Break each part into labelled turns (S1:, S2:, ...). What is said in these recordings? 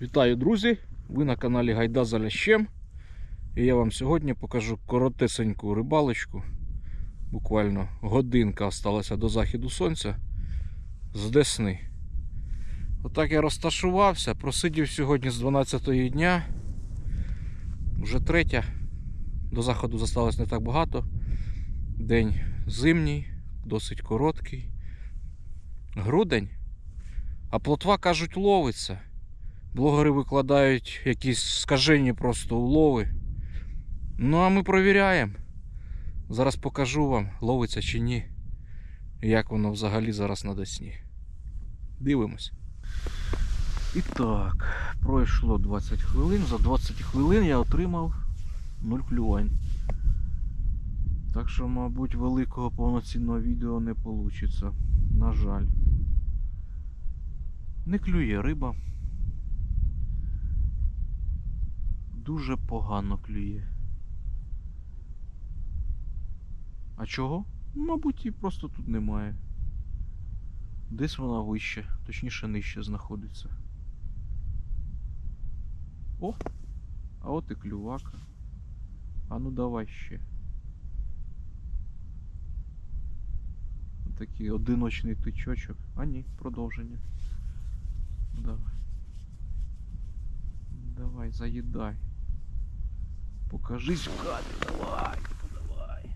S1: Вітаю, друзі! Ви на каналі Гайда за лящем. І я вам сьогодні покажу коротесеньку рибалочку. Буквально годинка осталася до заходу сонця з Десни. Отак я розташувався, просидів сьогодні з 12 дня. Вже третя. До заходу залишилось не так багато. День зимній, досить короткий. Грудень. А плотва, кажуть, ловиться. Блогери викладають якісь скажені просто улови. Ну а ми провіряємо. Зараз покажу вам, ловиться чи ні. Як воно взагалі зараз на Десні. Дивимось. І так, пройшло 20 хвилин. За 20 хвилин я отримав 0 клювань. Так що, мабуть, великого повноцінного відео не вийде. На жаль. Не клює риба. Дуже погано клює. А чого? Ну, Мабуть, і просто тут немає. Десь вона вище, точніше нижче знаходиться. О! А от і клювака. А ну давай ще. Такий одиночний тичочок. А ні, продовження. Давай. Давай, заїдай. Покажись в кадрі, давай, давай.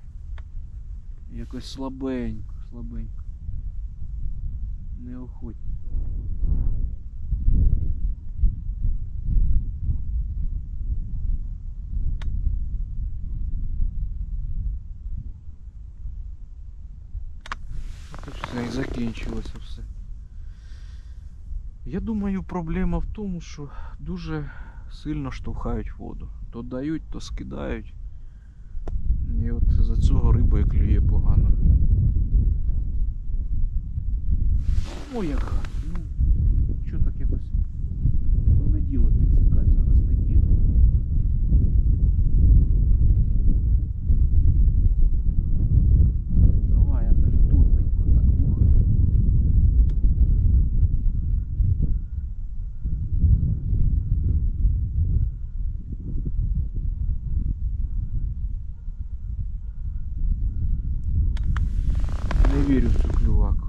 S1: Якось слабенько, слабенько. Неохотно. От і все, і закінчилося все. Я думаю, проблема в тому, що дуже сильно штовхають воду. То дають, то скидають. І от за цього риба і клює погано. Ой, яка. Ну, що так якось. Ну не діло підсікати зараз, не діло. Давай, амплітудненько так. Ух. Не вірю в цю клюваку.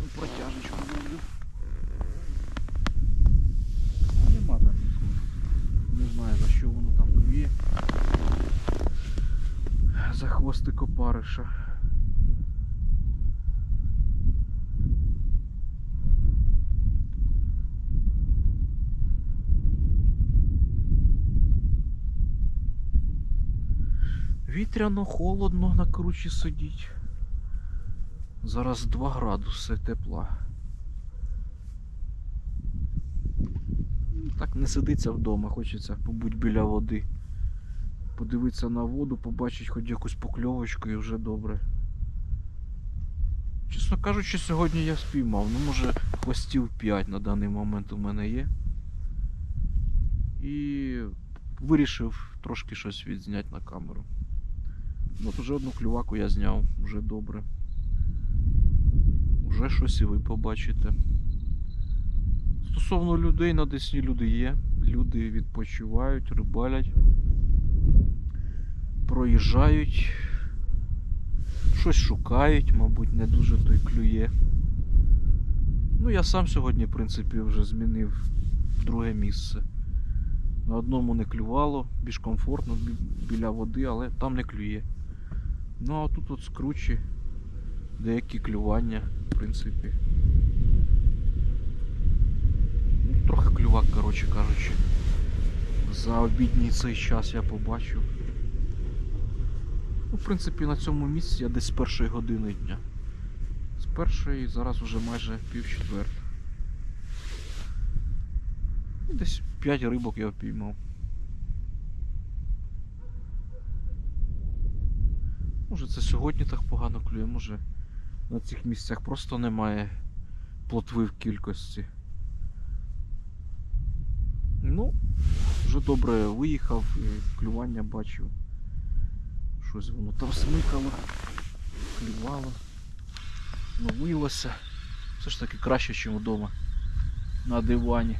S1: Ну, протяжечку люблю. Нема там нікого. Не знаю за що воно там клює. За хвостик опариша. Вітряно, холодно на кручі сидіть. Зараз 2 градуси тепла. Так не сидиться вдома, хочеться побути біля води. Подивитися на воду, побачити хоч якусь покльовочку і вже добре. Чесно кажучи, сьогодні я спіймав. Ну, може, хвостів 5 на даний момент у мене є. І вирішив трошки щось відзняти на камеру. От уже одну клюваку я зняв, вже добре. Уже щось і ви побачите. Стосовно людей на Десні люди є. Люди відпочивають, рибалять, проїжджають, щось шукають, мабуть, не дуже той клює. Ну, я сам сьогодні, в принципі, вже змінив друге місце. На одному не клювало, більш комфортно біля води, але там не клює. Ну а тут от скручі деякі клювання, в принципі. Ну, Трохи клювак, коротше кажучи. За обідній цей час я побачив. Ну, в принципі, на цьому місці я десь з першої години дня. З першої зараз вже майже пів четверта. Ну, Десь 5 рибок я впіймав. Може це сьогодні так погано клює, може на цих місцях просто немає плотви в кількості. Ну, вже добре виїхав, клювання бачив. Щось воно там смикало, клювало, ловилося. Все ж таки краще, ніж вдома на дивані.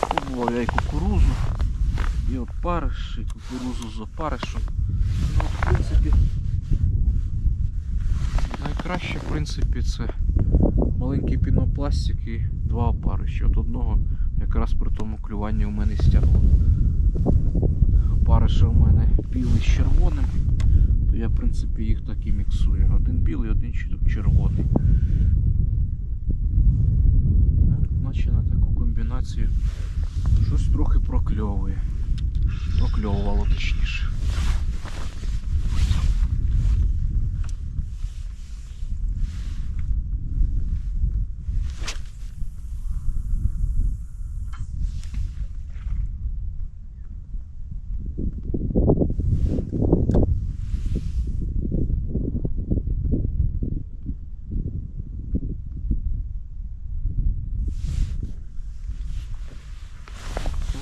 S1: Пробував я і кукурузу, і опариш, і кукурузу з опаришем. Ну, в принципі, найкраще, в принципі, це маленький пінопластик і два опарища. От одного якраз при тому клюванні у мене стягло. Опариша у мене білий з червоним, то я, в принципі, їх так і міксую. Один білий, один чер- червоний. Ну, Наче на таку комбінацію щось трохи прокльовує. Прокльовувало точніше.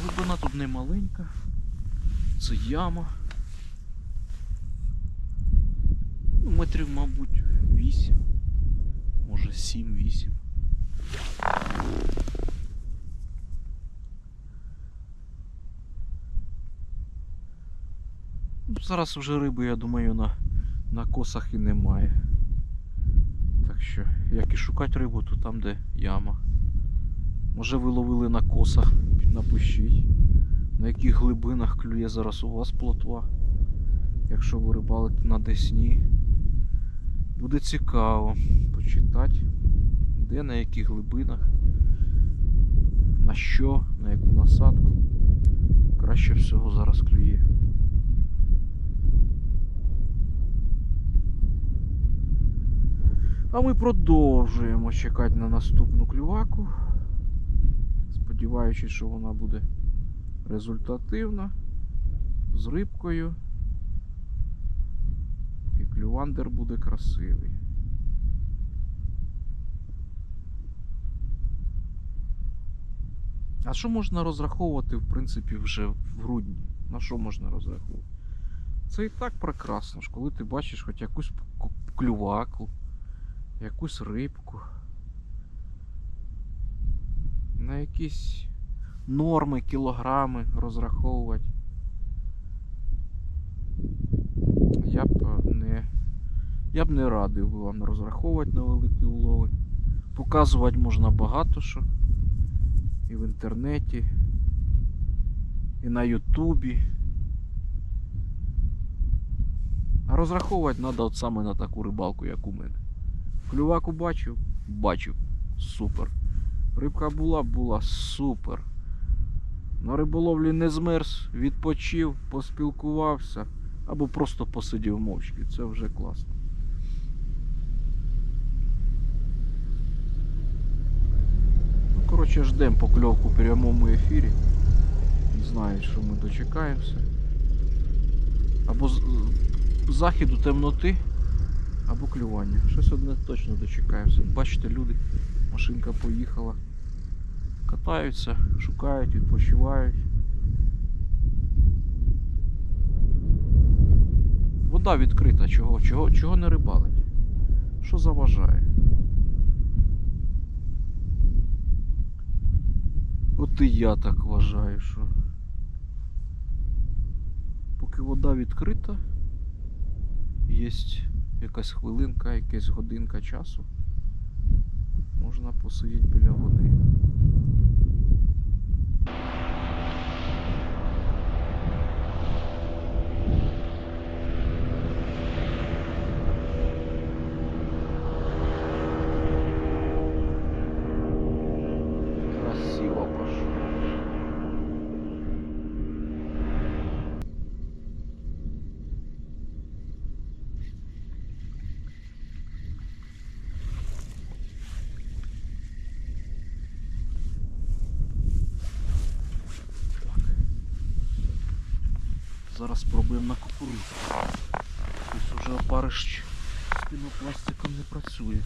S1: Глибина тут не маленька. Це яма. Ну, метрів, мабуть, 8. Може 7-8. Ну, Зараз вже риби, я думаю, на, на косах і немає. Так що, як і шукати рибу, то там, де яма. Може ви ловили на косах, напишіть. На яких глибинах клює зараз у вас плотва. Якщо ви рибалите на Десні. Буде цікаво почитати, де на яких глибинах, на що, на яку насадку. Краще всього зараз клює. А ми продовжуємо чекати на наступну клюваку сподіваючись, що вона буде результативна, з рибкою. І клювандер буде красивий. А що можна розраховувати, в принципі, вже в грудні? На що можна розраховувати? Це і так прекрасно ж, коли ти бачиш хоч якусь клюваку, якусь рибку на якісь норми, кілограми розраховувати. Я б е, не. Я б не радив би вам розраховувати на великі улови. Показувати можна багато що. І в інтернеті, і на Ютубі. А розраховувати треба от саме на таку рибалку, як у мене. Клюваку бачив? Бачив. Супер. Рибка була, була супер. На риболовлі не змерз, відпочив, поспілкувався або просто посидів мовчки. Це вже класно. Ну, коротше, ждемо покльовку в прямому ефірі. Не знаю, що ми дочекаємося. Або з- з заходу темноти, або клювання. Щось одне точно дочекаємося. Бачите, люди. Машинка поїхала. Катаються, шукають, відпочивають. Вода відкрита, чого? Чого, чого не рибалить? Що заважає? От і я так вважаю, що поки вода відкрита, є якась хвилинка, якась годинка часу можна посидіти біля води. Зараз спробуємо на кукурудзу. Ось уже опариш спінопластиком пінопластиком не працює.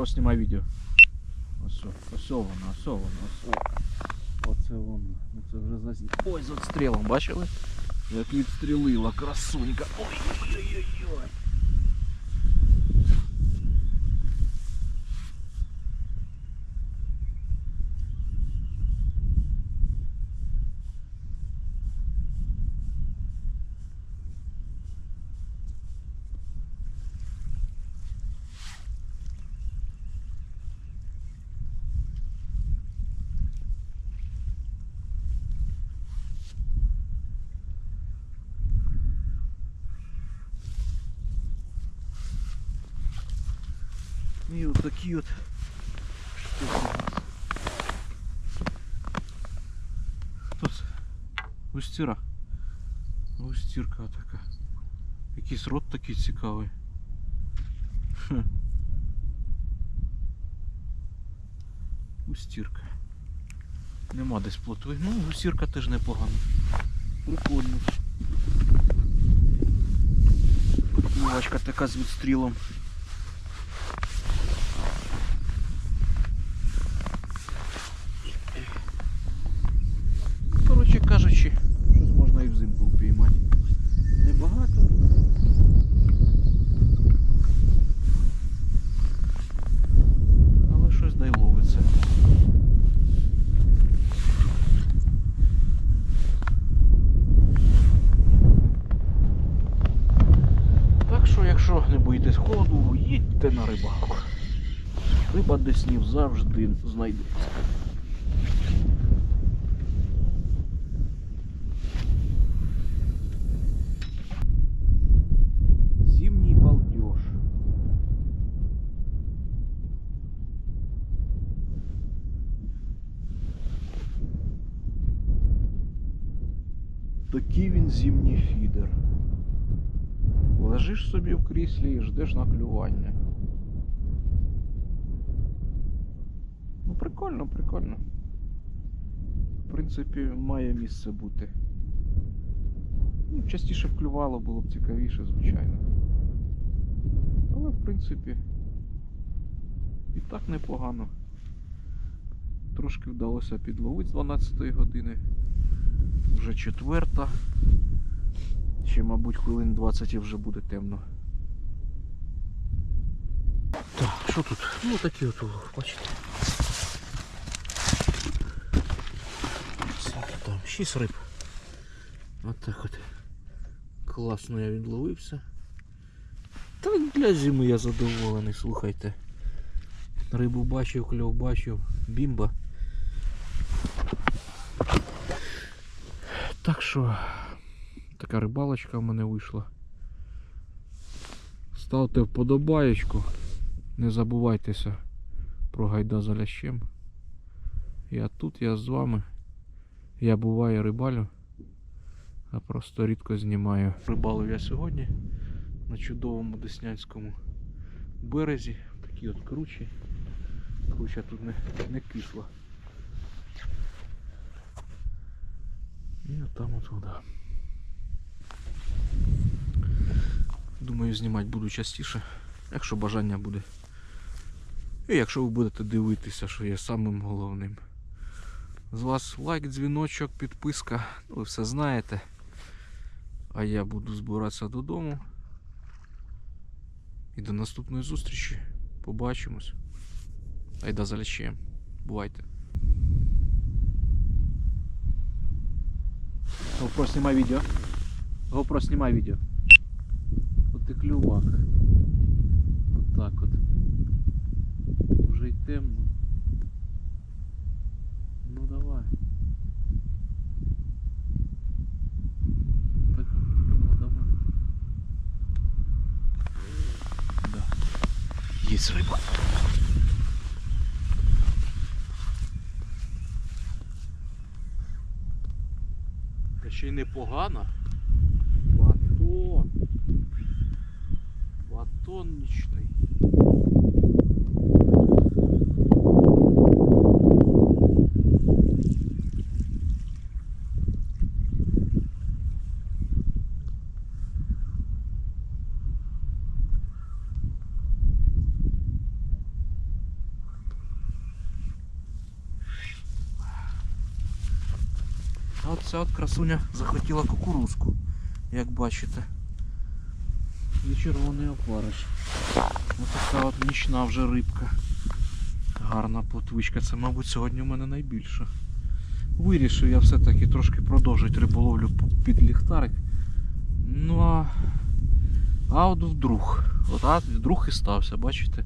S1: Ну просто знімай відео. Ось, о- ось о воно, ось о воно, ось. о. Оце воно. Оце вже зазі. Ой, з відстрілом, бачили? Як відстрілила, красунька. Ой-ой-ой-ой. І от такі от штуки. Тут густіра. Густірка така. Якийсь рот такий цікавий. Густірка. Нема десь плотви. Ну, густірка теж непогана. Прикольно. Плівачка така з відстрілом. завжди знайдеться. Зимний балдеж. Такий він зимній фідер. Лежиш собі в кріслі і ждеш на Прикольно, прикольно. В принципі, має місце бути. Ну, частіше б клювало було б цікавіше, звичайно. Але в принципі і так непогано. Трошки вдалося підловити з 12 години. Вже четверта. Ще, мабуть, хвилин 20 і вже буде темно. Так, що тут? Ну такі от улов, бачите. Скільки Там 6 риб. От так от. Класно я відловився. Та для зими я задоволений, слухайте. Рибу бачив, кльов бачив, бімба. Так що така рибалочка в мене вийшла. Ставте вподобаєчку. Не забувайтеся про гайда за лящем. Я тут, я з вами. Я буваю рибалю, а просто рідко знімаю. Рибалив я сьогодні на чудовому Деснянському березі. Такі от кручі. Круча тут не, не кисла. І там от вода. Думаю, знімати буду частіше, якщо бажання буде. І якщо ви будете дивитися, що є самим головним. З вас лайк, дзвіночок, підписка, ну ви все знаєте. А я буду збиратися додому. І до наступної зустрічі. Побачимось. Айда залічаємо. Бувайте. GoPro, снимай видео. GoPro, снимай видео. Вот и клювака. Вот так вот. Уже й темно. Ну давай. Так, ну давай. Да. Есть рыба. Та ще й непогана. Батон. Батонничний. А от ця от красуня захотіла кукурузку, як бачите. І червоний опариш. Ось така от нічна вже рибка. Гарна плотвичка. Це, мабуть, сьогодні у мене найбільша. Вирішив я все-таки трошки продовжити риболовлю під ліхтарик. Ну а, а от вдруг. От а вдруг і стався, бачите?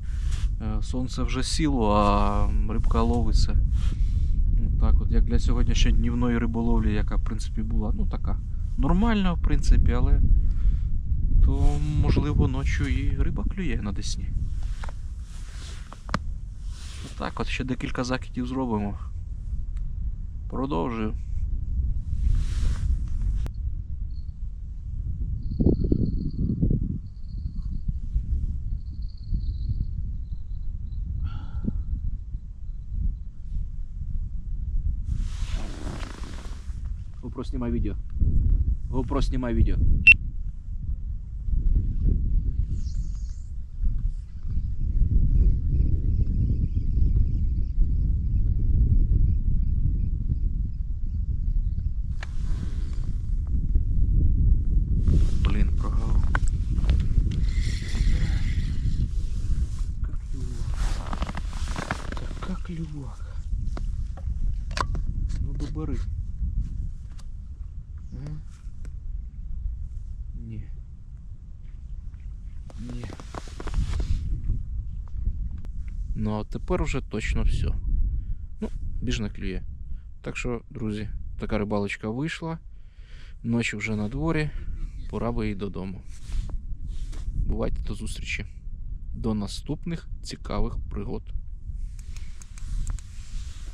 S1: Е, Сонце вже сіло, а рибка ловиться. Так, от як для сьогодні ще днівної риболовлі, яка в принципі була, ну така нормальна, в принципі, але то можливо ночі і риба клює на десні. Так, от ще декілька закидів зробимо. Продовжую. GoPro, снимай видео. GoPro, снимай видео. Блин, прогал. Как клювака. Така клювака. Ну добери. М? Ну а тепер вже точно все. Ну, більш не клює. Так що, друзі, така рибалочка вийшла. Ночі вже на дворі. Пора би і додому. Бувайте до зустрічі. До наступних цікавих пригод.